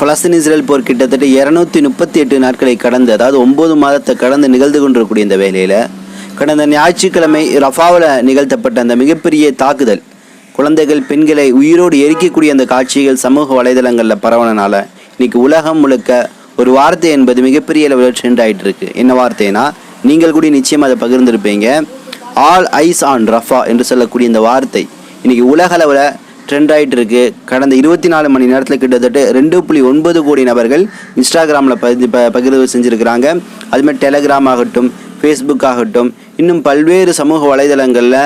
Palestine Israel போர் கிட்டத்தட்ட இரநூத்தி முப்பத்தி எட்டு நாட்களை கடந்து அதாவது ஒன்பது மாதத்தை கடந்து நிகழ்ந்து கொண்டிருக்கக்கூடிய இந்த வேலையில் கடந்த ஞாயிற்றுக்கிழமை ரஃபாவில் நிகழ்த்தப்பட்ட அந்த மிகப்பெரிய தாக்குதல் குழந்தைகள் பெண்களை உயிரோடு எரிக்கக்கூடிய அந்த காட்சிகள் சமூக வலைதளங்களில் பரவனனால இன்னைக்கு உலகம் முழுக்க ஒரு வார்த்தை என்பது மிகப்பெரிய அளவில் ட்ரெண்ட் ஆகிட்டு இருக்கு என்ன வார்த்தைனா நீங்கள் கூட நிச்சயம் அதை பகிர்ந்திருப்பீங்க. ஆல் ஐஸ் ஆன் ரஃபா என்று சொல்லக்கூடிய இந்த வார்த்தை இன்னைக்கு உலக அளவில் ட்ரெண்ட் ஆகிட்டு இருக்கு கடந்த இருபத்தி நாலு மணி நேரத்தில் கிட்டத்தட்ட ரெண்டு புள்ளி ஒன்பது கோடி நபர்கள் இன்ஸ்டாகிராமில் பகிர்ந்து ப பகிர்வு செஞ்சுருக்கிறாங்க. அதுமாதிரி டெலகிராம் ஆகட்டும் ஃபேஸ்புக் ஆகட்டும் இன்னும் பல்வேறு சமூக வலைதளங்களில்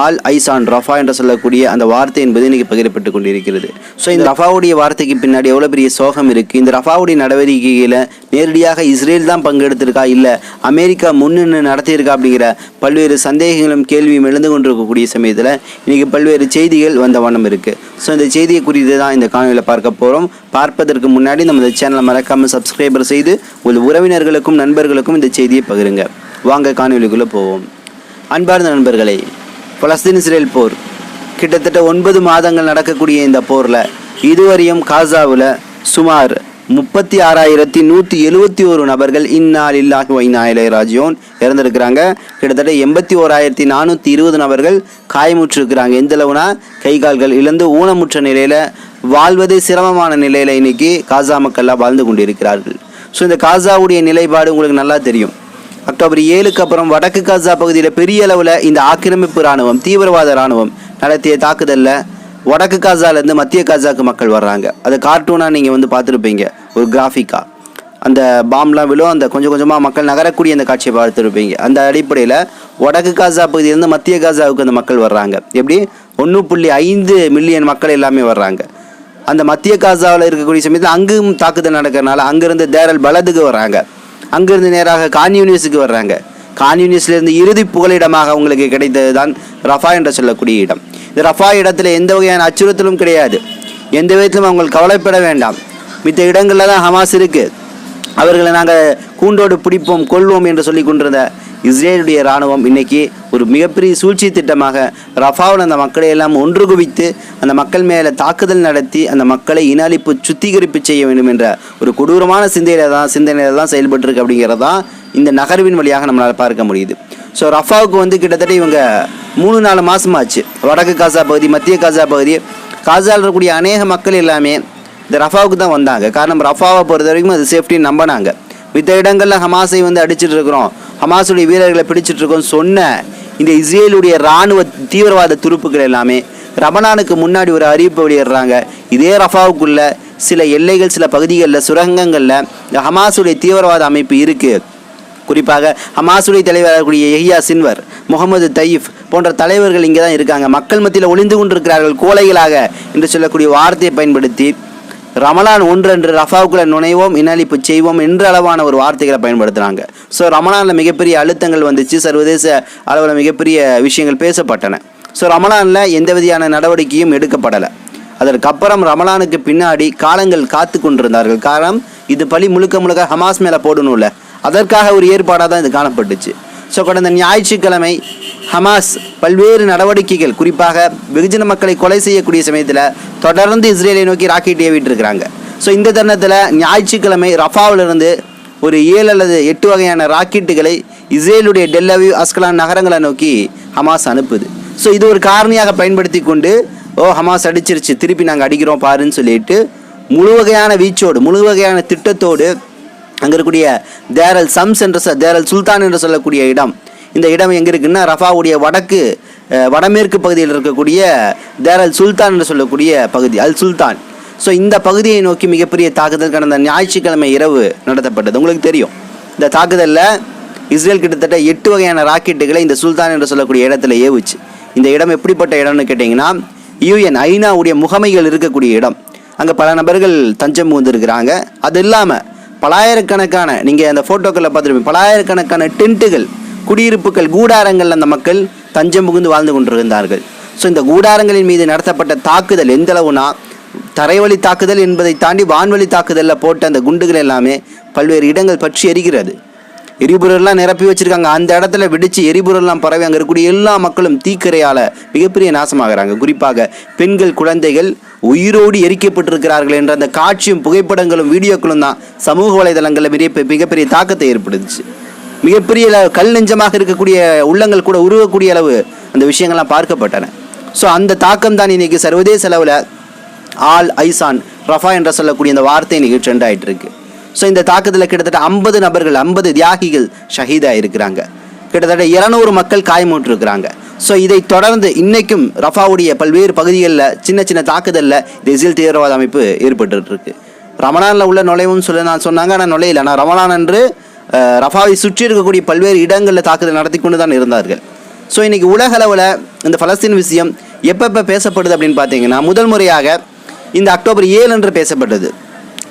ஆல் ஐசான் ரஃபா என்று சொல்லக்கூடிய அந்த வார்த்தை என்பது இன்னைக்கு பகிரப்பட்டு கொண்டிருக்கிறது. ஸோ இந்த ரஃபாவுடைய வார்த்தைக்கு பின்னாடி எவ்வளோ பெரிய சோகம் இருக்குது இந்த ரஃபாவுடைய நடவடிக்கையில் நேரடியாக இஸ்ரேல் தான் பங்கெடுத்திருக்கா? இல்லை அமெரிக்கா முன்னின்று நடத்தியிருக்கா? அப்படிங்கிற பல்வேறு சந்தேகங்களும் கேள்வியும் எழுந்து கொண்டிருக்கக்கூடிய சமயத்தில் இன்னைக்கு பல்வேறு செய்திகள் வந்த வண்ணம் இருக்குது ஸோ இந்த செய்தியை குறித்து தான் இந்த காணொலியில் பார்க்க போகிறோம் பார்ப்பதற்கு முன்னாடி நம்ம இந்த சேனலை மறக்காமல் சப்ஸ்கிரைபர் செய்து உங்கள் உறவினர்களுக்கும் நண்பர்களுக்கும் இந்த செய்தியை பகிருங்க. வாங்க காணொலிக்குள்ளே போவோம். அன்பார்ந்த நண்பர்களே பலஸ்தீன் இஸ்ரேல் போர். கிட்டத்தட்ட ஒன்பது மாதங்கள் நடக்கக்கூடிய இந்த போரில் இதுவரையும் காசாவில் சுமார் முப்பத்தி ஆறாயிரத்தி நூற்றி எழுவத்தி ஒரு நபர்கள் இன்னால் இல்லாஹி வைனா ராஜியோன் இறந்துருக்கிறாங்க. கிட்டத்தட்ட எண்பத்தி ஓராயிரத்தி நானூற்றி இருபது நபர்கள் காயமுற்றிருக்கிறாங்க. எந்தளவுனா கை கால்கள் இழந்து ஊனமுற்ற நிலையில் வாழ்வதே சிரமமான நிலையில் இன்னைக்கு காசா மக்கள்லாம் வாழ்ந்து கொண்டிருக்கிறார்கள். ஸோ இந்த காசாவுடைய நிலைப்பாடு உங்களுக்கு நல்லா தெரியும். அக்டோபர் ஏழுக்கு அப்புறம் வடக்கு காசா பகுதியில் பெரிய அளவில் இந்த ஆக்கிரமிப்பு இராணுவம் தீவிரவாத இராணுவம் நடத்திய தாக்குதலில் வடக்கு காசாலேருந்து மத்திய காசாக்கு மக்கள் வர்றாங்க. அது கார்ட்டூனாக நீங்கள் வந்து பார்த்துருப்பீங்க ஒரு கிராஃபிக்காக அந்த பாம்லாம் விழும் அந்த கொஞ்சம் கொஞ்சமாக மக்கள் நகரக்கூடிய அந்த காட்சியை பார்த்துருப்பீங்க. அந்த அடிப்படையில் வடக்கு காசா பகுதியிலேருந்து மத்திய காசாவுக்கு அந்த மக்கள் வர்றாங்க. எப்படி? ஒன்று புள்ளி ஐந்து மில்லியன் மக்கள் எல்லாமே வர்றாங்க. அந்த மத்திய காசாவில் இருக்கக்கூடிய சமயத்தில் அங்கும் தாக்குதல் நடக்கிறனால அங்கேருந்து தேரல் பலதுக்கு வர்றாங்க. அங்கிருந்து நேராக கான்யூனியஸுக்கு வர்றாங்க. கான்யூனியஸ்லேருந்து இறுதி புகலிடமாக அவங்களுக்கு கிடைத்தது தான் ரஃபா என்று சொல்லக்கூடிய இடம். இந்த ரஃபா இடத்துல எந்த வகையான அச்சுறுத்தலும் கிடையாது. எந்த விதத்திலும் அவங்க கவலைப்பட வேண்டாம். மித்த இடங்களில் தான் ஹமாஸ் இருக்குது அவர்களை நாங்கள் கூண்டோடு பிடிப்போம் கொள்வோம் என்று சொல்லி கொண்டிருந்த இஸ்ரேலுடைய இராணுவம் இன்னைக்கு ஒரு மிகப்பெரிய சூழ்ச்சி திட்டமாக ரஃபாவில் அந்த மக்களை எல்லாம் ஒன்று குவித்து அந்த மக்கள் மேலே தாக்குதல் நடத்தி அந்த மக்களை இன அழிப்பு சுத்திகரிப்பு செய்ய வேண்டும் என்ற ஒரு கொடூரமான சிந்தையில தான் சிந்தனையில தான் செயல்பட்டுருக்கு அப்படிங்கிறது தான் இந்த நகர்வின் வழியாக நம்மளால் பார்க்க முடியுது. ஸோ ரஃபாவுக்கு வந்து கிட்டத்தட்ட இவங்க மூணு நாலு மாதமாச்சு வடக்கு காசா பகுதி மத்திய காசா பகுதி. காசாவில் இருக்கக்கூடிய அநேக மக்கள் எல்லாமே இந்த ரஃபாவுக்கு தான் வந்தாங்க. காரணம் ரஃபாவை பொறுத்த வரைக்கும் அது சேஃப்டின்னு நம்பினாங்க. மித்த இடங்களில் ஹமாஸை வந்து அடிச்சுட்டு இருக்கிறோம். ஹமாஸுடைய வீரர்களை பிடிச்சிட்டு இருக்கோம் சொன்ன இந்த இஸ்ரேலுடைய இராணுவ தீவிரவாத துருப்புகள் எல்லாமே ரமணானுக்கு முன்னாடி ஒரு அறிவிப்பு வெளியிடுறாங்க. இதே ரஃபாவுக்குள்ள சில எல்லைகள் சில பகுதிகளில் சுரங்கங்களில் இந்த ஹமாஸுடைய தீவிரவாத அமைப்பு இருக்குது குறிப்பாக ஹமாசுடைய தலைவராக இருக்கக்கூடிய எஹியா சின்வர் முகமது தயிஃப் போன்ற தலைவர்கள் இங்கே தான் இருக்காங்க. மக்கள் மத்தியில் ஒளிந்து கொண்டிருக்கிறார்கள் கோலைகளாக என்று சொல்லக்கூடிய வார்த்தையை பயன்படுத்தி ரமலான் ஒன்றன்று ரஃபாவுக்குள்ள நுழைவோம் இனஅழிப்பு செய்வோம் என்ற அளவான ஒரு வார்த்தைகளை பயன்படுத்துகிறாங்க ஸோ ரமலானில் மிகப்பெரிய அழுத்தங்கள் வந்துச்சு. சர்வதேச அளவில் மிகப்பெரிய விஷயங்கள் பேசப்பட்டன. ஸோ ரமலானில் எந்த விதையான நடவடிக்கையும் எடுக்கப்படலை. அதற்கப்புறம் ரமலானுக்கு பின்னாடி காலங்கள் காத்து கொண்டிருந்தார்கள். காரணம் இது பழி முழுக்க முழுக்க ஹமாஸ் மேலே போடணும்ல. அதற்காக ஒரு ஏற்பாடாக தான் இது காணப்பட்டுச்சு. ஸோ கடந்த ஞாயிற்றுக்கிழமை ஹமாஸ் பல்வேறு நடவடிக்கைகள் குறிப்பாக வெகுஜன மக்களை கொலை செய்யக்கூடிய சமயத்தில் தொடர்ந்து இஸ்ரேலை நோக்கி ராக்கெட் ஏவிட்டு இருக்கிறாங்க ஸோ இந்த தருணத்தில் ஞாயிற்றுக்கிழமை ரஃபாவிலிருந்து ஒரு ஏழு அல்லது எட்டு வகையான ராக்கெட்டுகளை இஸ்ரேலுடைய டெல்லவி அஸ்கலான் நகரங்களை நோக்கி ஹமாஸ் அனுப்புது. ஸோ இது ஒரு காரணியாக பயன்படுத்தி கொண்டு ஓ ஹமாஸ் அடிச்சிருச்சு திருப்பி நாங்கள் அடிக்கிறோம் பாருன்னு சொல்லிட்டு முழு வகையான வீச்சோடு முழு வகையான திட்டத்தோடு அங்கே இருக்கக்கூடிய தேரல் சம்ஸ் என்ற தேரல் சுல்தான் என்று சொல்லக்கூடிய இடம். இந்த இடம் எங்கே இருக்குன்னா ரஃபாவுடைய வடக்கு வடமேற்கு பகுதியில் இருக்கக்கூடிய தேரல் சுல்தான் என்று சொல்லக்கூடிய பகுதி அல் சுல்தான். ஸோ இந்த பகுதியை நோக்கி மிகப்பெரிய தாக்குதல் கடந்த ஞாயிற்றுக்கிழமை இரவு நடத்தப்பட்டது. உங்களுக்கு தெரியும். இந்த தாக்குதலில் இஸ்ரேல் கிட்டத்தட்ட எட்டு வகையான ராக்கெட்டுகளை இந்த சுல்தான் என்று சொல்லக்கூடிய இடத்துல ஏவுச்சு. இந்த இடம் எப்படிப்பட்ட இடம்னு கேட்டிங்கன்னா யூஎன் ஐநாவுடைய முகமைகள் இருக்கக்கூடிய இடம். அங்கே பல நபர்கள் தஞ்சம் புகுந்திருக்கிறாங்க. அது இல்லாமல் பலாயிரக்கணக்கான நீங்கள் அந்த ஃபோட்டோக்களில் பார்த்துருப்பீங்க பலாயிரக்கணக்கான டென்ட்டுகள் குடியிருப்புகள் கூடாரங்கள் அந்த மக்கள் தஞ்சம் புகுந்து வாழ்ந்து கொண்டிருந்தார்கள். ஸோ இந்த கூடாரங்களின் மீது நடத்தப்பட்ட தாக்குதல் எந்த அளவுனா தரைவழி தாக்குதல் என்பதை தாண்டி வான்வழி தாக்குதலில் போட்ட அந்த குண்டுகள் எல்லாமே பல்வேறு இடங்கள் பற்றி எரிகிறது. எரிபொருள்லாம் நிரப்பி வச்சிருக்காங்க. அந்த இடத்துல வெடிச்சு எரிபொருள்லாம் பரவி அங்கே இருக்கக்கூடிய எல்லா மக்களும் தீக்கரையால் மிகப்பெரிய நாசமாகிறாங்க. குறிப்பாக பெண்கள் குழந்தைகள் உயிரோடு எரிக்கப்பட்டிருக்கிறார்கள் என்ற அந்த காட்சியும் புகைப்படங்களும் வீடியோக்களும் தான் சமூக வலைதளங்களில் மிக மிகப்பெரிய தாக்கத்தை ஏற்படுத்துச்சு. மிகப்பெரிய கல் நெஞ்சமாக இருக்கக்கூடிய உள்ளங்கள் கூட உருவக்கூடிய அளவு அந்த விஷயங்கள்லாம் பார்க்கப்பட்டன. ஸோ அந்த தாக்கம் தான் இன்னைக்கு சர்வதேச அளவில் ஆல் ஐசான் ரஃபா என்ற சொல்லக்கூடிய அந்த வார்த்தை இன்னைக்கு ட்ரெண்ட் ஆகிட்டு இருக்குது ஸோ இந்த தாக்குதலில் கிட்டத்தட்ட ஐம்பது நபர்கள் ஐம்பது தியாகிகள் ஷஹீதாக இருக்கிறாங்க. கிட்டத்தட்ட இருநூறு மக்கள் காயமுற்றிருக்கிறாங்க ஸோ இதை தொடர்ந்து இன்றைக்கும் ரஃபாவுடைய பல்வேறு பகுதிகளில் சின்ன சின்ன தாக்குதலில் இந்த இஸ்ரேல் தீவிரவாத அமைப்பு ஏற்பட்டுருக்கு. ரமணானில் உள்ள நுழைவும் சொல்ல நான் சொன்னாங்க ஆனால் நுழையல. ஆனால் ரமணான் என்று ரஃபாவை சுற்றி இருக்கக்கூடிய பல்வேறு இடங்களில் தாக்குதல் நடத்தி கொண்டு தான் இருந்தார்கள். ஸோ இன்றைக்கி உலக அளவில் இந்த பலஸ்தீன் விஷயம் எப்பப்போ பேசப்படுது அப்படின்னு பார்த்தீங்கன்னா முதல் முறையாக இந்த அக்டோபர் ஏழு என்று பேசப்பட்டது.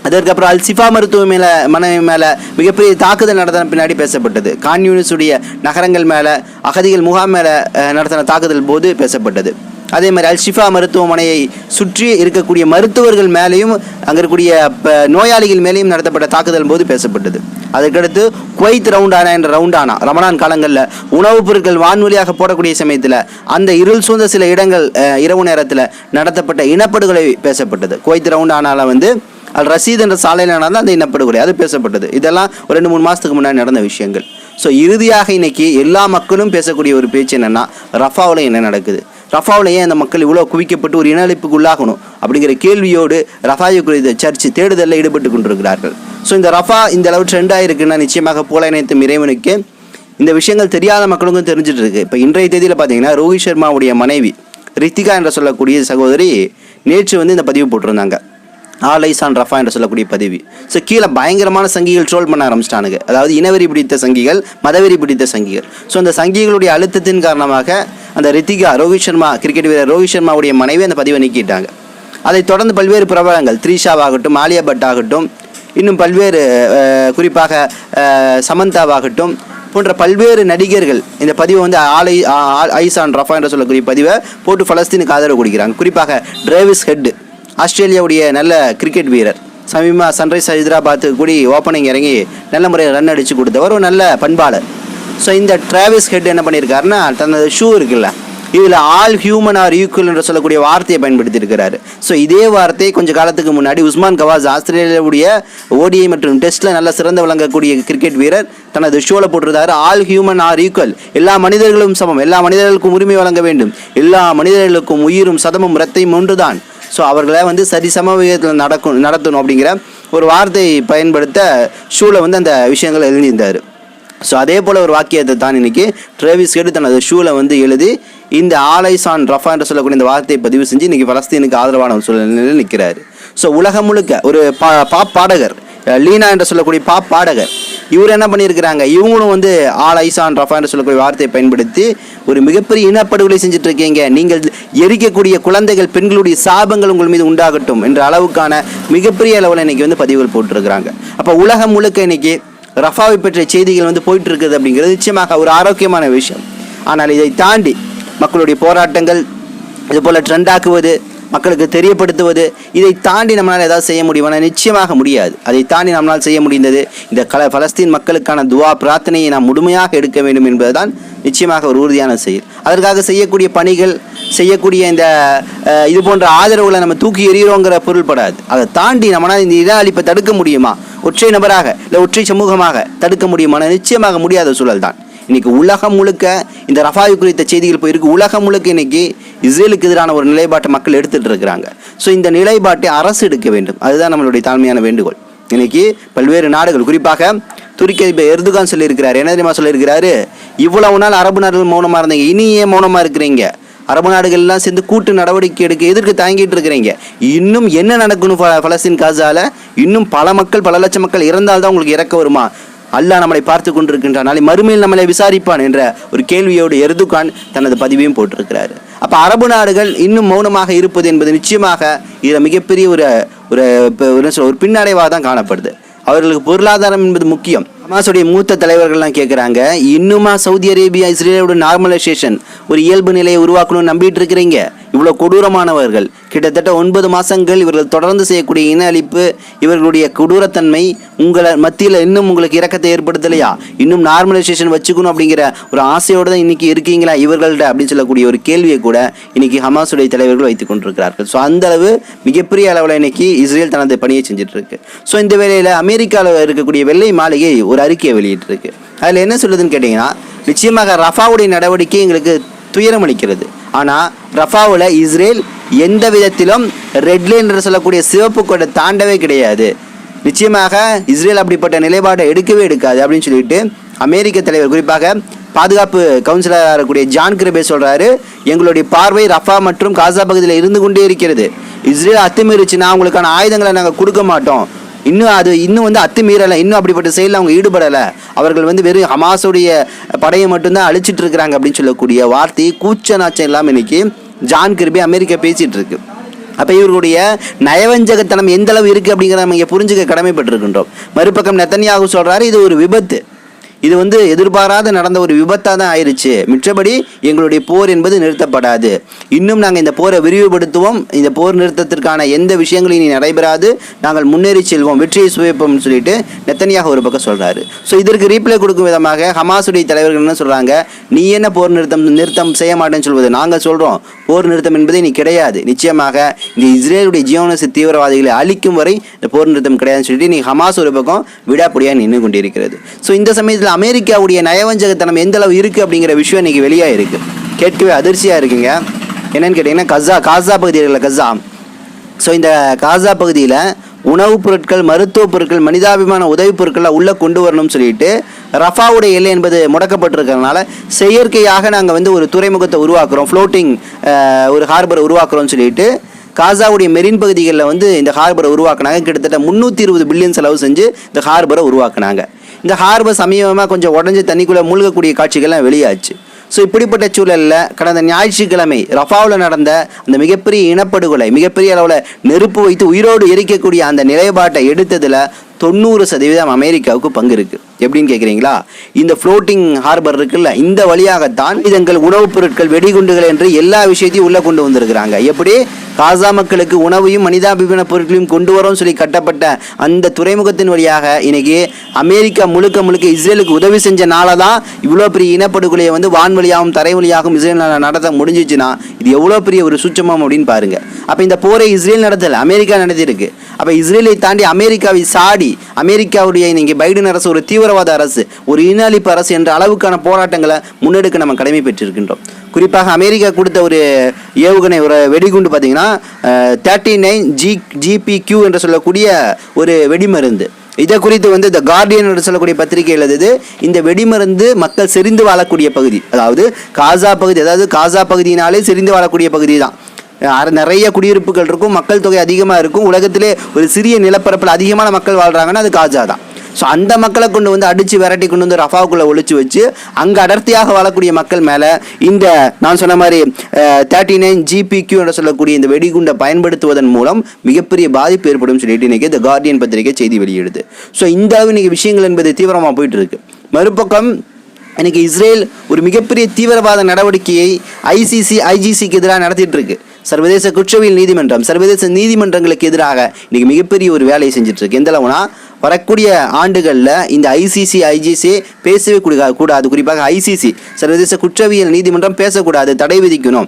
அதற்கப்புறம் அல்சிஃபா மருத்துவ மேலே மனைவி மேலே மிகப்பெரிய தாக்குதல் நடத்தின பின்னாடி பேசப்பட்டது. கான்யூனிஸுடைய நகரங்கள் மேலே அகதிகள் முகாம் மேலே நடத்தின தாக்குதல் போது பேசப்பட்டது. அதே மாதிரி அல்ஷிஃபா மருத்துவமனையை சுற்றி இருக்கக்கூடிய மருத்துவர்கள் மேலேயும் அங்கே இருக்கக்கூடிய ப- நோயாளிகள் மேலேயும் நடத்தப்பட்ட தாக்குதல் போது பேசப்பட்டது. அதுக்கடுத்து குவைத் ரவுண்டானா என்ற ரவுண்டானா ரமணான் காலங்களில் உணவுப் பொருட்கள் வான்வழியாக போடக்கூடிய சமயத்தில் அந்த இருள் சூழ்ந்த சில இடங்கள் இரவு நேரத்தில் நடத்தப்பட்ட இனப்படுகொலை பேசப்பட்டது. குவைத் ரவுண்டானாவில் வந்து அல் ரசீத் என்ற சாலையில் நடந்த அந்த இனப்படுகொலை அது பேசப்பட்டது. இதெல்லாம் ஒரு ரெண்டு மூணு மாதத்துக்கு முன்னாடி நடந்த விஷயங்கள். ஸோ இறுதியாக இன்னைக்கு எல்லா மக்களும் பேசக்கூடிய ஒரு பேச்சு என்னென்னா ரஃபாவில் என்ன நடக்குது? ரஃபாவில் ஏன் அந்த மக்கள் இவ்வளோ குவிக்கப்பட்டு ஒரு இனஅழிப்புக்கு உள்ளாகணும்? அப்படிங்கிற கேள்வியோடு ரஃபாயை குறித்த சர்ச் தேடுதலில் ஈடுபட்டு கொண்டிருக்கிறார்கள். ஸோ இந்த ரஃபா இந்த அளவு ட்ரெண்டாக இருக்குன்னா நிச்சயமாக போல இணைத்தும் இறைவனுக்கு இந்த விஷயங்கள் தெரியாத மக்களுக்கும் தெரிஞ்சிட்டு இருக்கு இப்போ இன்றைய தேதியில் பார்த்தீங்கன்னா ரோஹித் சர்மாவுடைய மனைவி ரித்திகா என்று சொல்லக்கூடிய சகோதரி நேற்று வந்து இந்த பதிவு போட்டிருந்தாங்க. ஆலைசான் ரஃபா என்று சொல்லக்கூடிய பதிவு. ஸோ கீழே பயங்கரமான சங்கிகள் ட்ரோல் பண்ண ஆரம்பிச்சிட்டானுங்க. அதாவது இனவெறி பிடித்த சங்கிகள் மதவெறி பிடித்த சங்கிகள். ஸோ அந்த சங்கிகளுடைய அழுத்தத்தின் காரணமாக அந்த ரித்திகா ரோஹித் சர்மா கிரிக்கெட் வீரர் ரோஹித் சர்மாவுடைய மனைவி அந்த பதிவை நீக்கிட்டாங்க. அதை தொடர்ந்து பல்வேறு பிரபலங்கள் த்ரீஷாவாகட்டும் ஆலியா பட் ஆகட்டும் இன்னும் பல்வேறு குறிப்பாக சமந்தாவாகட்டும் போன்ற பல்வேறு நடிகர்கள் இந்த பதிவை வந்து ஆலை ஆ- ஐசான் ரஃபா என்று சொல்லக்கூடிய பதிவை போட்டு பலஸ்தீனுக்கு ஆதரவு கொடுக்கிறாங்க. குறிப்பாக டிரேவிஸ் ஹெட் ஆஸ்திரேலியாவுடைய நல்ல கிரிக்கெட் வீரர். சமீபமாக சன்ரைஸ் ஹைதராபாத்துக்கு கூடி ஓப்பனிங் இறங்கி நல்ல முறையில் ரன் அடித்து கொடுத்தவர் ஒரு நல்ல பண்பாளர். ஸோ இந்த டிராவிஸ் ஹெட் என்ன பண்ணியிருக்காருன்னா தனது ஷூ இருக்குல்ல இதில் ஆல் ஹியூமன் ஆர் ஈக்குவல் என்று சொல்லக்கூடிய வார்த்தையை பயன்படுத்தியிருக்கிறார். ஸோ இதே வார்த்தை கொஞ்ச காலத்துக்கு முன்னாடி உஸ்மான் கவாஸ் ஆஸ்திரேலியாவுடைய ஓடிஐ மற்றும் டெஸ்ட்டில் நல்ல சிறந்து விளங்கக்கூடிய கிரிக்கெட் வீரர் தனது ஷோவில் போட்டிருந்தாரு ஆல் ஹியூமன் ஆர் ஈக்குவல் எல்லா மனிதர்களும் சமம். எல்லா மனிதர்களுக்கும் உரிமை வழங்க வேண்டும். எல்லா மனிதர்களுக்கும் உயிரும் சதமும் ரத்தையும் ஒன்றுதான். ஸோ அவர்களை வந்து சரிசம விகிதத்தில் நடக்கும் நடத்தணும் அப்படிங்கிற ஒரு வார்த்தையை பயன்படுத்த ஷூவில் வந்து அந்த விஷயங்களை எழுதியிருந்தார். ஸோ அதே போல் ஒரு வாக்கியத்தை தான் இன்றைக்கி ட்ரேவிஸ் கேட்டு தனது ஷூவில் வந்து எழுதி இந்த ஆலைசான் ரஃபா என்று சொல்லக்கூடிய இந்த வார்த்தையை பதிவு செஞ்சு இன்றைக்கி பலஸ்தீனுக்கு ஆதரவான ஒரு சூழ்நிலையில் நிற்கிறாரு. ஸோ உலகம் முழுக்க ஒரு பா பாப் பாடகர் லீனா என்று சொல்லக்கூடிய பாப் பாடகர் இவர் என்ன பண்ணியிருக்கிறாங்க? இவங்களும் வந்து ஆல் ஐசான் ரஃபா என்று சொல்லக்கூடிய வார்த்தையை பயன்படுத்தி ஒரு மிகப்பெரிய இனப்படுகொலை செஞ்சுட்டு இருக்கீங்க நீங்கள் எரிக்கக்கூடிய குழந்தைகள் பெண்களுடைய சாபங்கள் உங்கள் மீது உண்டாகட்டும் என்ற அளவுக்கான மிகப்பெரிய அளவில் இன்னைக்கு வந்து பதிவுகள் போட்டிருக்கிறாங்க. அப்போ உலகம் முழுக்க இன்னைக்கு ரஃபாவை பற்றிய செய்திகள் வந்து போயிட்டு இருக்குது அப்படிங்கிறது நிச்சயமாக ஒரு ஆரோக்கியமான விஷயம். ஆனால் இதை தாண்டி மக்களுடைய போராட்டங்கள் இது போல் ட்ரெண்ட் ஆக்குவது மக்களுக்கு தெரியப்படுத்துவது இதை தாண்டி நம்மளால் ஏதாவது செய்ய முடியுமானா நிச்சயமாக முடியாது. அதை தாண்டி நம்மளால் செய்ய முடிந்தது இந்த கல பலஸ்தீன் மக்களுக்கான துவா பிரார்த்தனையை நாம் முழுமையாக எடுக்க வேண்டும் என்பதுதான் நிச்சயமாக ஒரு உறுதியான செயல். அதற்காக செய்யக்கூடிய பணிகள் செய்யக்கூடிய இந்த இது போன்ற ஆதரவுகளை நம்ம தூக்கி எறிகிறோங்கிற பொருள்படாது அதை தாண்டி நம்மளால் இந்த இட அழிப்பை தடுக்க முடியுமா? ஒற்றை நபராக இல்லை ஒற்றை சமூகமாக தடுக்க முடியுமானா நிச்சயமாக முடியாத சூழல் தான் இன்னைக்கு உலகம் முழுக்க இந்த ரஃபாவி குறித்த செய்திகள் போயிருக்கு. உலகம் முழுக்க இன்னைக்கு இஸ்ரேலுக்கு எதிரான ஒரு நிலைப்பாட்டை மக்கள் எடுத்துட்டு இருக்கிறாங்க. ஸோ இந்த நிலைப்பாட்டை அரசு எடுக்க வேண்டும். அதுதான் நம்மளுடைய தாழ்மையான வேண்டுகோள். இன்னைக்கு பல்வேறு நாடுகள் குறிப்பாக துருக்கி அதிபர் எர்துகான் சொல்லியிருக்கிறார். என்ன தெரியுமா சொல்லியிருக்கிறாரு? இவ்வளவு நாள் அரபு நாடுகள் மௌனமாக இருந்தீங்க. இனி ஏன் மௌனமாக இருக்கிறீங்க. அரபு நாடுகள் எல்லாம் சேர்ந்து கூட்டு நடவடிக்கை எடுக்க எதிர்க்கு தாங்கிட்டு இருக்கிறீங்க. இன்னும் என்ன நடக்கணும் ப- பலஸ்தீன் காசால? இன்னும் பல மக்கள் பல லட்சம் மக்கள் இறந்தால்தான் உங்களுக்கு இறக்க வருமா? அல்லாஹ் நம்மளை பார்த்து கொண்டிருக்கின்றான். நாளை மறுமையில் நம்மளை விசாரிப்பான் என்ற ஒரு கேள்வியோடு எருதுகான் தனது பதிவையும் போட்டிருக்கிறாரு. அப்போ அரபு நாடுகள் இன்னும் மௌனமாக இருப்பது என்பது நிச்சயமாக இதில் மிகப்பெரிய ஒரு ஒரு என்ன ஒரு பின்னடைவாக தான் காணப்படுது. அவர்களுக்கு பொருளாதாரம் என்பது முக்கியம். ஹமாஸுடைய மூத்த தலைவர்கள்லாம் கேட்குறாங்க இன்னுமா சவுதி அரேபியா இஸ்ரேலோட நார்மலைசேஷன் ஒரு இயல்பு நிலையை உருவாக்கணும்னு நம்பிட்டு இருக்கிறீங்க? இவ்வளோ கொடூரமானவர்கள். கிட்டத்தட்ட ஒன்பது மாதங்கள் இவர்கள் தொடர்ந்து செய்யக்கூடிய இன அழிப்பு இவர்களுடைய கொடூரத்தன்மை உங்களை மத்தியில் இன்னும் உங்களுக்கு இறக்கத்தை ஏற்படுத்தலையா? இன்னும் நார்மலைசேஷன் வச்சுக்கணும் அப்படிங்கிற ஒரு ஆசையோடு தான் இன்றைக்கி இருக்கீங்களா? இவர்கள்ட்ட அப்படின்னு சொல்லக்கூடிய ஒரு கேள்வியை கூட இன்றைக்கி ஹமாஸுடைய தலைவர்கள் வைத்துக் கொண்டிருக்கிறார்கள். ஸோ அந்த அளவு மிகப்பெரிய அளவில் இன்னைக்கு இஸ்ரேல் தனது பணியை செஞ்சிட்ருக்கு. ஸோ இந்த வேளையில் அமெரிக்காவில் இருக்கக்கூடிய வெள்ளை மாளிகை ஒரு அறிக்கையை வெளியிட்டிருக்கு. அதில் என்ன சொல்லுதுன்னு கேட்டிங்கன்னா நிச்சயமாக ரஃபாவுடைய நடவடிக்கை எங்களுக்கு துயரம் அளிக்கிறது. ஆனால் ரஃபாவில் இஸ்ரேல் எந்த விதத்திலும் ரெட் லைன் என்று சொல்லக்கூடிய சிவப்பு கொடை தாண்டவே கிடையாது. நிச்சயமாக இஸ்ரேல் அப்படிப்பட்ட நிலைப்பாட்டை எடுக்கவே எடுக்காது அப்படின்னு சொல்லிட்டு அமெரிக்க தலைவர் குறிப்பாக பாதுகாப்பு கவுன்சிலராக இருக்கக்கூடிய ஜான் கிரபே சொல்கிறாரு எங்களுடைய பார்வை ரஃபா மற்றும் காசா பகுதியில் இருந்து கொண்டே இருக்கிறது. இஸ்ரேல் அத்துமீறிச்சுன்னா அவங்களுக்கான ஆயுதங்களை நாங்கள் கொடுக்க மாட்டோம். இன்னும் அது இன்னும் வந்து அத்துமீறலை இன்னும் அப்படிப்பட்ட செயலில் அவங்க ஈடுபடலை. அவர்கள் வந்து வெறும் ஹமாஸுடைய படையை மட்டும்தான் அழிச்சிட்டு இருக்கிறாங்க அப்படின்னு சொல்லக்கூடிய வார்த்தை கூச்ச நாச்சம் இல்லாமல் இன்னைக்கு ஜான் கிருபி அமெரிக்கா பேசிகிட்டு இருக்கு. அப்போ இவர்களுடைய நயவஞ்சகத்தனம் எந்த அளவு இருக்குது அப்படிங்கிற நம்ம இங்கே புரிஞ்சுக்க கடமைப்பட்டிருக்கின்றோம். மறுபக்கம் நெத்தனியாக சொல்கிறாரு இது ஒரு விபத்து. இது வந்து எதிர்பாராத நடந்த ஒரு விபத்தாக தான் ஆயிடுச்சு மிற்றபடி எங்களுடைய போர் என்பது நிறுத்தப்படாது. இன்னும் நாங்கள் இந்த போரை விரிவுபடுத்துவோம். இந்த போர் நிறுத்தத்திற்கான எந்த விஷயங்களும் இனி நடைபெறாது. நாங்கள் முன்னேறி செல்வோம். வெற்றியை சுவைப்போம்னு சொல்லிட்டு நெத்தனியாக ஒரு பக்கம் சொல்கிறாரு ஸோ இதற்கு ரீப்ளை கொடுக்கும் விதமாக ஹமாஸுடைய தலைவர்கள் என்ன சொல்கிறாங்க நீ என்ன போர் நிறுத்தம் நிறுத்தம் செய்ய மாட்டேன்னு சொல்வது? நாங்கள் சொல்கிறோம் போர் நிறுத்தம் என்பது இனி கிடையாது. நிச்சயமாக இந்த இஸ்ரேலுடைய ஜியோனஸ் தீவிரவாதிகளை அழிக்கும் வரை இந்த போர் நிறுத்தம் கிடையாதுன்னு சொல்லிட்டு நீ ஹமாஸ் ஒரு பக்கம் விடாப்படியாக நின்று கொண்டிருக்கிறது. ஸோ இந்த சமயத்தில் அமெரிக்காவுடைய நயவஞ்சகத்தனம் எந்த அளவு இருக்குது அப்படிங்கிற விஷயம் இன்னைக்கு வெளியாக இருக்கு கேட்கவே அதிர்ச்சியாக இருக்குங்க. என்னன்னு கேட்டிங்கன்னா கசா காசா பகுதியில் இருக்குல்ல கசா. ஸோ இந்த காசா பகுதியில் உணவுப் பொருட்கள் மருத்துவ பொருட்கள் மனிதாபிமான உதவிப் பொருட்களை உள்ளே கொண்டு வரணும்னு சொல்லிட்டு ரஃபாவுடைய எல்லை என்பது முடக்கப்பட்டிருக்கிறதுனால செயற்கையாக நாங்கள் வந்து ஒரு துறைமுகத்தை உருவாக்குறோம். ஃப்ளோட்டிங் ஒரு ஹார்பரை உருவாக்குறோம்னு சொல்லிட்டு காசாவுடைய மெரின் பகுதிகளில் வந்து இந்த ஹார்பரை உருவாக்குனாங்க. கிட்டத்தட்ட முந்நூற்றி இருபது பில்லியன் செலவு செஞ்சு இந்த ஹார்பரை உருவாக்குனாங்க. இந்த ஹார்பர் சமீபமாக கொஞ்சம் உடஞ்சி தண்ணிக்குள்ளே மூழ்கக்கூடிய காட்சிகள்லாம் வெளியாச்சு. ஸோ இப்படிப்பட்ட சூழலில் கடந்த ஞாயிற்றுக்கிழமை ரஃபாவில் நடந்த அந்த மிகப்பெரிய இனப்படுகொலை மிகப்பெரிய அளவில் நெருப்பு வைத்து உயிரோடு எரிக்கக்கூடிய அந்த நிலைப்பாட்டை எடுத்ததில் தொண்ணூறு சதவீதம் அமெரிக்காவுக்கு பங்கு இருக்கு. எப்படின்னு கேட்குறீங்களா இந்த ஃப்ளோட்டிங் ஹார்பர் இருக்குல்ல இந்த வழியாகத்தான் இதங்கள் உணவுப் பொருட்கள் வெடிகுண்டுகள் என்று எல்லா விஷயத்தையும் உள்ளே கொண்டு வந்திருக்கிறாங்க. எப்படி? காசா மக்களுக்கு உணவையும் மனிதாபிமான பொருட்களையும் கொண்டு வரோம்னு சொல்லி கட்டப்பட்ட அந்த துறைமுகத்தின் வழியாக இன்னைக்கு அமெரிக்கா முழுக்க முழுக்க இஸ்ரேலுக்கு உதவி செஞ்சனால தான் இவ்வளோ பெரிய இனப்படுகொலையை வந்து வான்வழியாகவும் தரை வழியாகவும் இஸ்ரேல் நடத்த முடிஞ்சிச்சுன்னா இது எவ்வளோ பெரிய ஒரு சுச்சமம் அப்படின்னு பாருங்க. அப்போ இந்த போரை இஸ்ரேல் நடத்தல அமெரிக்கா நடத்தியிருக்கு. அப்போ இஸ்ரேலை தாண்டி அமெரிக்காவை சாடி அமெரிக்காவுடைய இன்றைக்கி பைடன் அரசு ஒரு தீவிரவாத அரசு ஒரு இனாளிப்பு அரசு என்ற அளவுக்கான போராட்டங்களை முன்னெடுக்க நம்ம கடமை பெற்றிருக்கின்றோம். குறிப்பாக அமெரிக்கா கொடுத்த ஒரு ஏவுகணை ஒரு வெடிகுண்டு பார்த்தீங்கன்னா thirty nine G GB Q என்று சொல்லக்கூடிய ஒரு வெடிமருந்து. இதை குறித்து வந்து இந்த கார்டியன் என்று சொல்லக்கூடிய பத்திரிகை எழுதுது. இந்த வெடிமருந்து மக்கள் செறிந்து வாழக்கூடிய பகுதி அதாவது காசா பகுதி அதாவது காசா பகுதியினாலே செறிந்து வாழக்கூடிய பகுதி தான். நிறைய குடியிருப்புகள் இருக்கும் மக்கள் தொகை அதிகமாக இருக்கும். உலகத்திலே ஒரு சிறிய நிலப்பரப்பில் அதிகமான மக்கள் வாழ்கிறாங்கன்னா அது காஜா தான். ஸோ அந்த மக்களை கொண்டு வந்து அடித்து விரட்டி கொண்டு வந்து ரஃபாவுக்குள்ளே ஒழிச்சு வச்சு அங்கே அடர்த்தியாக வாழக்கூடிய மக்கள் மேலே இந்த நான் சொன்ன மாதிரி தேர்ட்டி நைன் ஜிபிக்யூ என்று சொல்லக்கூடிய இந்த வெடிகுண்டை பயன்படுத்துவதன் மூலம் மிகப்பெரிய பாதிப்பு ஏற்படும் சொல்லிட்டு இன்றைக்கி இந்த கார்டியன் பத்திரிகை செய்தி வெளியிடுது. ஸோ இந்த இன்றைக்கி இன்னைக்கு விஷயங்கள் என்பது தீவிரமாக போயிட்டு இருக்கு. மறுபக்கம் இன்னைக்கு இஸ்ரேல் ஒரு மிகப்பெரிய தீவிரவாத நடவடிக்கையை ஐசிசி ஐஜிசிக்கு எதிராக நடத்திட்டு இருக்கு. சர்வதேச குற்றவியல் நீதிமன்றம் சர்வதேச நீதிமன்றங்களுக்கு எதிராக இன்றைக்கி மிகப்பெரிய ஒரு வேலையை செஞ்சுட்டு இருக்கு எந்த அளவுனா வரக்கூடிய ஆண்டுகளில் இந்த ஐசிசி ஐஜிசி பேசவே கூடா கூடாது. குறிப்பாக ஐசிசி சர்வதேச குற்றவியல் நீதிமன்றம் பேசக்கூடாது. தடை விதிக்கணும்.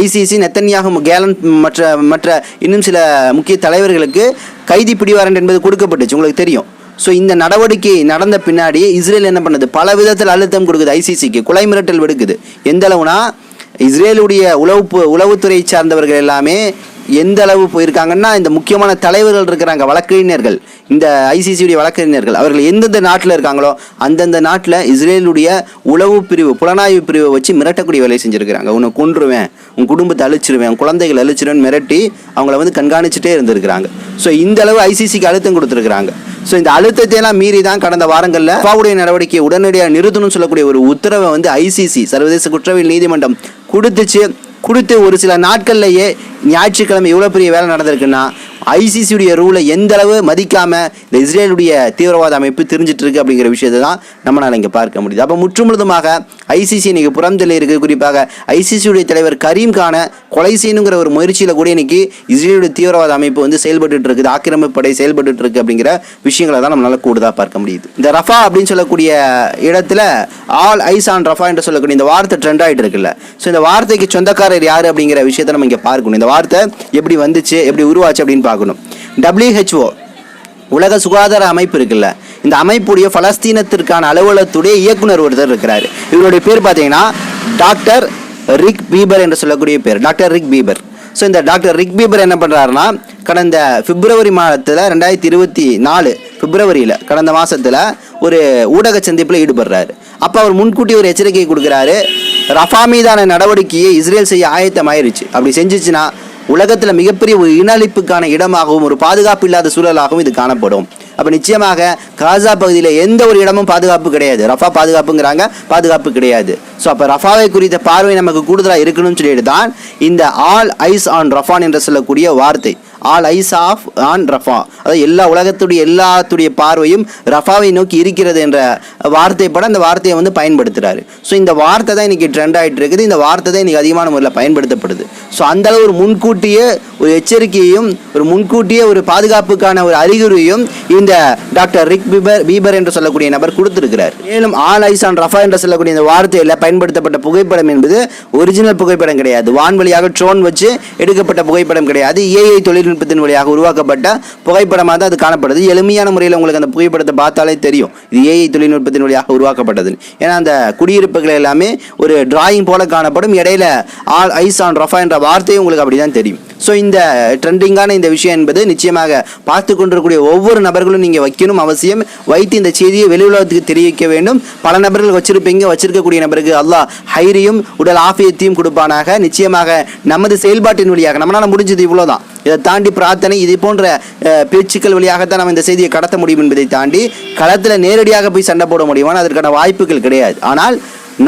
ஐசிசி நெத்தன்யாகும் கேலன் மற்ற மற்ற இன்னும் சில முக்கிய தலைவர்களுக்கு கைதி பிடிவாரண்ட் என்பது கொடுக்கப்பட்டுச்சு. உங்களுக்கு தெரியும். ஸோ இந்த நடவடிக்கை நடந்த பின்னாடி இஸ்ரேல் என்ன பண்ணுது? பல விதத்தில் அழுத்தம் கொடுக்குது ஐசிசிக்கு குலை மிரட்டல் விடுக்குது. எந்த அளவுனா இஸ்ரேலுடைய உளவு உளவுத்துறை சார்ந்தவர்கள் எல்லாமே எந்த அளவு போயிருக்காங்கன்னா இந்த முக்கியமான தலைவர்கள் இருக்கிறாங்க வழக்கறிஞர்கள். இந்த ஐசிசியுடைய வழக்கறிஞர்கள். அவர்கள் எந்தெந்த நாட்டில் இருக்காங்களோ அந்தந்த நாட்டில் இஸ்ரேலுடைய உளவு பிரிவு புலனாய்வு பிரிவை வச்சு மிரட்டக்கூடிய வேலையை செஞ்சுருக்கிறாங்க. உன்னை கொன்றுவேன் உன் குடும்பத்தை அழிச்சிருவேன் உன் குழந்தைகள் அழிச்சிருவேன் மிரட்டி அவங்கள வந்து கண்காணிச்சுட்டே இருந்திருக்கிறாங்க. ஸோ இந்த அளவு ஐசிசிக்கு அழுத்தம் கொடுத்துருக்குறாங்க. ஸோ இந்த அழுத்தத்தையெல்லாம் மீறி தான் கடந்த வாரங்களில் அப்பாவுடைய நடவடிக்கையை உடனடியாக நிறுத்தணும்னு சொல்லக்கூடிய ஒரு உத்தரவை வந்து ஐசிசி சர்வதேச குற்றவியல் நீதிமன்றம் கொடுத்துச்சு. கொடுத்து ஒரு சில நாட்கள்லேயே ஞாயிற்றுக்கிழமை எவ்வளோ பெரிய வேலை நடந்திருக்குன்னா ஐசிசியுடைய ரூலை எந்த அளவு மதிக்காம இந்த இஸ்ரேலுடைய தீவிரவாத அமைப்பு தெரிஞ்சிட்டு இருக்கு அப்படிங்கிற விஷயத்தை தான் நம்மளால் இங்கே பார்க்க முடியுது. அப்போ முற்றுமுழுதுமாக ஐசிசி இன்னைக்கு புறம்தள்ளி இருக்கு. குறிப்பாக ஐசிசியுடைய தலைவர் கரீம் கான கொலை செய்யணுங்கிற ஒரு முயற்சியில் கூட இன்னைக்கு இஸ்ரேலுடைய தீவிரவாத அமைப்பு வந்து செயல்பட்டு இருக்குது. ஆக்கிரமிப்பு படை செயல்பட்டு இருக்கு அப்படிங்கிற விஷயங்களை தான் நம்மளால கூடுதலாக பார்க்க முடியுது. இந்த ரஃபா அப்படின்னு சொல்லக்கூடிய இடத்துல ஆல் ஐஸ் ஆன் ரஃபா என்று சொல்லக்கூடிய இந்த வார்த்தை ட்ரெண்ட் ஆகிட்டு இருக்குல்ல. ஸோ இந்த வார்த்தைக்கு சொந்தக்காரர் யார் அப்படிங்கிற விஷயத்தை நம்ம இங்கே பார்க்கணும். இந்த வார்த்தை எப்படி வந்துச்சு எப்படி உருவாச்சு அப்படின்னு பார்க்கணும். WHO உலக சுகாதார அமைப்பு இருக்குல்ல இந்த அமைப்புடைய பலஸ்தீனத்திற்கான அலுவலகத்துடைய இயக்குனர் ஒருத்தர் இருக்கிறார். இவருடைய பேர் பார்த்தீங்கன்னா டாக்டர் ரிக் பீபர் என்று சொல்லக்கூடிய பேர் டாக்டர் ரிக் பீபர். ஸோ இந்த டாக்டர் ரிக் பீபர் என்ன பண்ணுறாருன்னா கடந்த பிப்ரவரி மாதத்தில் ரெண்டாயிரத்தி இருபத்தி நாலு பிப்ரவரியில் கடந்த மாதத்தில் ஒரு ஊடக சந்திப்பில் ஈடுபடுறாரு. அப்போ அவர் முன்கூட்டி ஒரு எச்சரிக்கை கொடுக்குறாரு ரஃபா மீதான நடவடிக்கையை இஸ்ரேல் செய்ய ஆயத்தமாயிருச்சு. அப்படி செஞ்சுச்சுன்னா உலகத்தில் மிகப்பெரிய ஒரு இனஅழிப்புக்கான இடமாகவும் ஒரு பாதுகாப்பு இல்லாத சூழலாகவும் இது காணப்படும். அப்போ நிச்சயமாக காசா பகுதியில் எந்த ஒரு இடமும் பாதுகாப்பு கிடையாது. ரஃபா பாதுகாப்புங்கிறாங்க பாதுகாப்பு கிடையாது. ஸோ அப்போ ரஃபாவை குறித்த பார்வை நமக்கு கூடுதலாக இருக்கணும்னு சொல்லிட்டு தான் இந்த ஆல் ஐஸ் ஆன் ரஃபான் என்று சொல்லக்கூடிய வார்த்தை. All eyes of on Rafah அதாவது எல்லா உலகத்துடைய எல்லாத்துடைய பார்வையும் ரஃபாவை நோக்கி இருக்கிறது என்ற வார்த்தை பட அந்த வார்த்தையை வந்து பயன்படுத்துகிறாரு ஸோ இந்த வார்த்தை தான் இன்னைக்கு ட்ரெண்ட் ஆகிட்டு இருக்குது. இந்த வார்த்தை தான் இன்னைக்கு அதிகமான முறையில் பயன்படுத்தப்படுது. ஸோ அந்த அளவு ஒரு முன்கூட்டியே ஒரு எச்சரிக்கையையும் ஒரு முன்கூட்டியே ஒரு பாதுகாப்புக்கான ஒரு அறிகுறியும் இந்த டாக்டர் ரிக் பீபர் பீபர் என்று சொல்லக்கூடிய நபர் கொடுத்திருக்கிறார். மேலும் ஆல் ஐஸ் ஆன் ரஃபா என்று சொல்லக்கூடிய இந்த வார்த்தையில் பயன்படுத்தப்பட்ட புகைப்படம் என்பது ஒரிஜினல் புகைப்படம் கிடையாது. வான்வழியாக ட்ரோன் வச்சு எடுக்கப்பட்ட புகைப்படம் கிடையாது. ஏஐ தொழில் தொழில்நுட்பத்தின் வழியாக உருவாக்கப்பட்ட புகைப்படமாக தான் அது காணப்படுது. எளிமையான முறையில் உங்களுக்கு அந்த புகைப்படத்தை பார்த்தாலே தெரியும். இது ஏஐ தொழில்நுட்பத்தின் வழியாக உருவாக்கப்பட்டது. ஏன்னா அந்த குடியிருப்புகள் எல்லாமே ஒரு டிராயிங் போல காணப்படும். இடையில ஆல் ஐஸ் ஆன் ரஃபா என்ற வார்த்தையும் உங்களுக்கு அப்படி தான் தெரியும். ஸோ இந்த ட்ரெண்டிங்கான இந்த விஷயம் என்பது நிச்சயமாக பார்த்து கொண்டிருக்கக்கூடிய ஒவ்வொரு நபர்களும் நீங்கள் வைக்கணும் அவசியம். வைத்து இந்த செய்தியை வெளி உலகத்துக்கு தெரிவிக்க வேண்டும். பல நபர்கள் வச்சிருப்பீங்க. வச்சிருக்கக்கூடிய நபருக்கு அல்லாஹ் ஹைரியும் உடல் ஆஃபியத்தையும் கொடுப்பானாக. நிச்சயமாக நமது செயல்பாட்டின் வழியாக. நம்மளால முடிஞ்சது இவ்வளோதான் இதை தாண்டி பிரார்த்தனை இது போன்ற பேச்சுக்கள் வழியாகத்தான் நம்ம இந்த செய்தியை கடத்த முடியும் என்பதை தாண்டி களத்தில் நேரடியாக போய் சண்டை போட முடியுமானா அதற்கான வாய்ப்புகள் கிடையாது. ஆனால்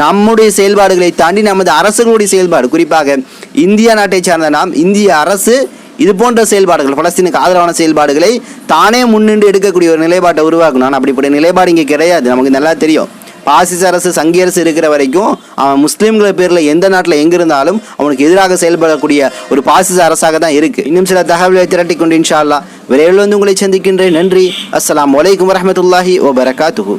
நம்முடைய செயல்பாடுகளை தாண்டி நமது அரசுகளுடைய செயல்பாடு குறிப்பாக இந்தியா நாட்டை சார்ந்த நாம் இந்திய அரசு இது போன்ற செயல்பாடுகள் பலஸ்தீனுக்கு ஆதரவான செயல்பாடுகளை தானே முன்னின்று எடுக்கக்கூடிய ஒரு நிலைப்பாட்டை உருவாக்கணும். ஆனால் அப்படிப்பட்ட நிலைப்பாடு இங்கே கிடையாது. நமக்கு நல்லா தெரியும். பாசிச அரசு சங்கி அரசு இருக்கிற வரைக்கும் அவன் முஸ்லீம்கள் பேரில் எந்த நாட்டில் எங்கே இருந்தாலும் அவனுக்கு எதிராக செயல்படக்கூடிய ஒரு பாசிச அரசாக தான் இருக்குது இன்னும் சில தகவல்களை திரட்டி கொண்டு இன்ஷா அல்லா விரைவில் வந்து உங்களை சந்திக்கின்றேன். நன்றி. அஸ்லாம் வலைக்கம் வரமத்துல்லாஹி ஓ பரகாத்துஹூ